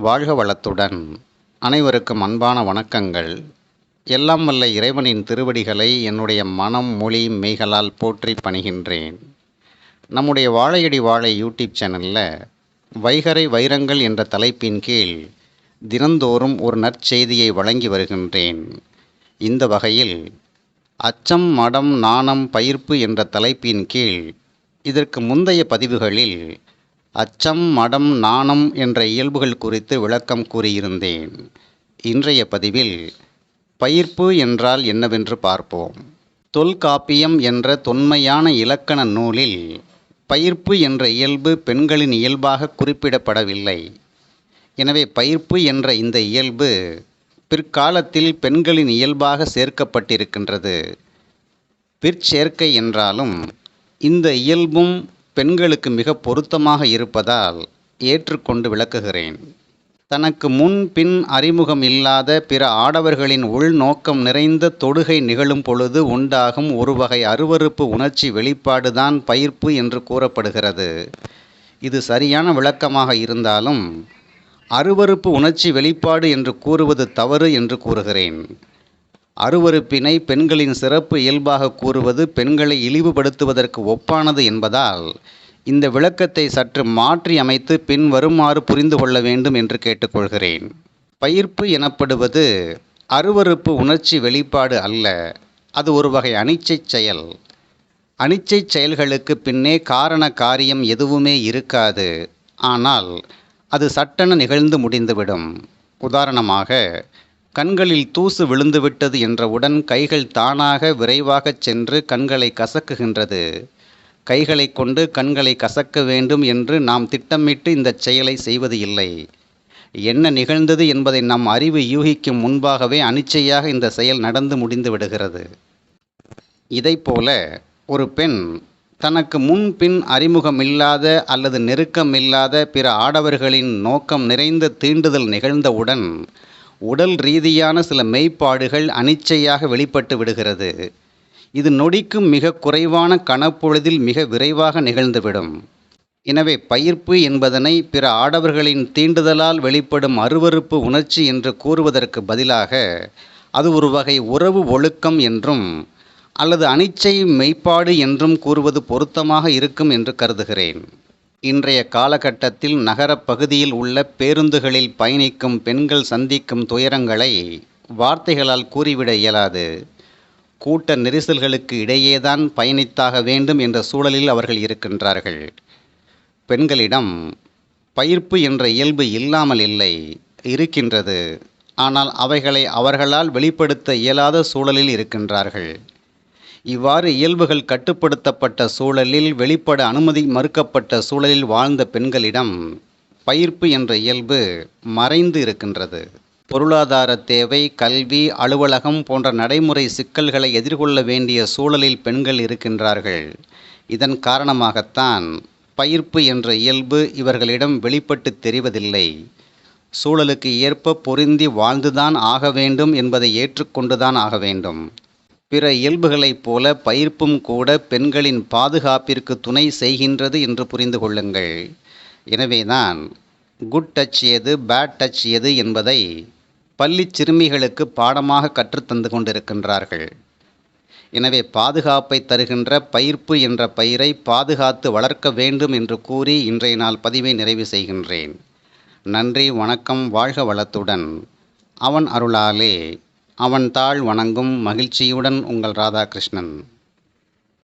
வாழ்க வளத்துடன். அனைவருக்கும் அன்பான வணக்கங்கள். எல்லாம் வல்ல இறைவனின் திருவடிகளை என்னுடைய மனம் மொழி மெய்களால் போற்றி பணிகின்றேன். நம்முடைய வாழையடி வாழை யூடியூப் சேனலில் வைகரை வைரங்கள் என்ற தலைப்பின் கீழ் தினந்தோறும் ஒரு நற்செய்தியை வழங்கி வருகின்றேன். இந்த வகையில் அச்சம் மடம் நாணம் பயிர்ப்பு என்ற தலைப்பின் கீழ் இதற்கு முந்தைய பதிவுகளில் அச்சம் மடம் நாணம் என்ற இயல்புகள் குறித்து விளக்கம் கூறியிருந்தேன். இன்றைய பதிவில் பயிர்ப்பு என்றால் என்னவென்று பார்ப்போம். தொல்காப்பியம் என்ற தொன்மையான இலக்கண நூலில் பயிர்ப்பு என்ற இயல்பு பெண்களின் இயல்பாக குறிப்பிடப்படவில்லை. எனவே பயிர்ப்பு என்ற இந்த இயல்பு பிற்காலத்தில் பெண்களின் இயல்பாக சேர்க்கப்பட்டிருக்கின்றது. பிற்சேர்க்கை என்றாலும் இந்த இயல்பும் பெண்களுக்கு மிக பொருத்தமாக இருப்பதால் ஏற்றுக்கொண்டு விளக்குகிறேன். தனக்கு முன் பின் அறிமுகம் இல்லாத பிற ஆடவர்களின் உள்நோக்கம் நிறைந்த தொடுகை நிகழும் பொழுது உண்டாகும் ஒரு வகை அருவருப்பு உணர்ச்சி வெளிப்பாடுதான் பயிர்ப்பு என்று கூறப்படுகிறது. இது சரியான விளக்கமாக இருந்தாலும் அருவருப்பு உணர்ச்சி வெளிப்பாடு என்று கூறுவது தவறு என்று கூறுகிறேன். அருவருப்பினை பெண்களின் சிறப்பு இயல்பாக கூறுவது பெண்களை இழிவுபடுத்துவதற்கு ஒப்பானது என்பதால் இந்த விளக்கத்தை சற்று மாற்றி அமைத்து பின் வருமாறு புரிந்து கொள்ள வேண்டும் என்று கேட்டுக்கொள்கிறேன். பயிர்ப்பு எனப்படுவது அருவருப்பு உணர்ச்சி வெளிப்பாடு அல்ல அது ஒரு வகை அனிச்சை செயல். அனிச்சை செயல்களுக்கு பின்னே காரண காரியம் எதுவுமே இருக்காது ஆனால் அது சட்டென நிகழ்ந்து முடிந்துவிடும். உதாரணமாக கண்களில் தூசு விழுந்துவிட்டது என்றவுடன் கைகள் தானாக விரைவாகச் சென்று கண்களை கசக்குகின்றது. கைகளை கொண்டு கண்களை கசக்க வேண்டும் என்று நாம் திட்டமிட்டு இந்த செயலை செய்வது இல்லை என்ன நிகழ்ந்தது என்பதை நம் அறிவு யூகிக்கும் முன்பாகவே அனிச்சையாக இந்த செயல் நடந்து முடிந்து விடுகிறது. இதைப்போல ஒரு பெண் தனக்கு முன்பின் அறிமுகமில்லாத அல்லது நெருக்கமில்லாத பிற ஆடவர்களின் நோக்கம் நிறைந்த தீண்டுதல் நிகழ்ந்தவுடன் உடல் ரீதியான சில மெய்ப்பாடுகள் அனிச்சையாக வெளிப்பட்டு விடுகிறது. இது நொடிக்கும் மிக குறைவான கணப்பொழுதில் மிக விரைவாக நிகழ்ந்துவிடும். எனவே பயிர்ப்பு என்பதனை பிற ஆடவர்களின் தீண்டுதலால் வெளிப்படும் அருவருப்பு உணர்ச்சி என்று கூறுவதற்கு பதிலாக அது ஒரு வகை உறவு ஒழுக்கம் என்றும் அல்லது அனிச்சை மெய்ப்பாடு என்றும் கூறுவது பொருத்தமாக இருக்கும் என்று கருதுகிறேன். இன்றைய காலகட்டத்தில் நகரப் பகுதியில் உள்ள பேருந்துகளில் பயணிக்கும் பெண்கள் சந்திக்கும் துயரங்களை வார்த்தைகளால் கூறிவிட இயலாது. கூட்ட நெரிசல்களுக்கு இடையேதான் பயணித்தாக வேண்டும் என்ற சூழலில் அவர்கள் இருக்கின்றார்கள். பெண்களிடம் பயிர்ப்பு என்ற இயல்பு இல்லாமல் இல்லை இருக்கின்றது. ஆனால் அவைகளை அவர்களால் வெளிப்படுத்த இயலாத சூழலில் இருக்கின்றார்கள். இவ்வாறு இயல்புகள் கட்டுப்படுத்தப்பட்ட சூழலில் வெளிப்பட அனுமதி மறுக்கப்பட்ட சூழலில் வாழ்ந்த பெண்களிடம் பயிர்ப்பு என்ற இயல்பு மறைந்து இருக்கின்றது. பொருளாதார தேவை கல்வி அலுவலகம் போன்ற நடைமுறை சிக்கல்களை எதிர்கொள்ள வேண்டிய சூழலில் பெண்கள் இருக்கின்றார்கள். இதன் காரணமாகத்தான் பயிர்ப்பு என்ற இயல்பு இவர்களிடம் வெளிப்பட்டு தெரிவதில்லை. சூழலுக்கு ஏற்ப பொருந்தி வாழ்ந்துதான் ஆக வேண்டும் என்பதை ஏற்றுக்கொண்டுதான் ஆக வேண்டும். பிற இயல்புகளைப் போல பயிர்ப்பும் கூட பெண்களின் பாதுகாப்பிற்கு துணை செய்கின்றது என்று புரிந்து கொள்ளுங்கள். எனவேதான் குட் டச் எது பேட் டச் எது என்பதை பள்ளி சிறுமிகளுக்கு பாடமாக கற்றுத்தந்து கொண்டிருக்கின்றார்கள். எனவே பாதுகாப்பை தருகின்ற பயிர்ப்பு என்ற பயிரை பாதுகாத்து வளர்க்க வேண்டும் என்று கூறி இன்றைய நாள் பதிவை நிறைவு செய்கின்றேன். நன்றி வணக்கம் வாழ்க வளத்துடன். அவன் அருளாலே. அவன் தாழ் வணங்கும் மகிழ்ச்சியுடன் உங்கள் ராதாகிருஷ்ணன்.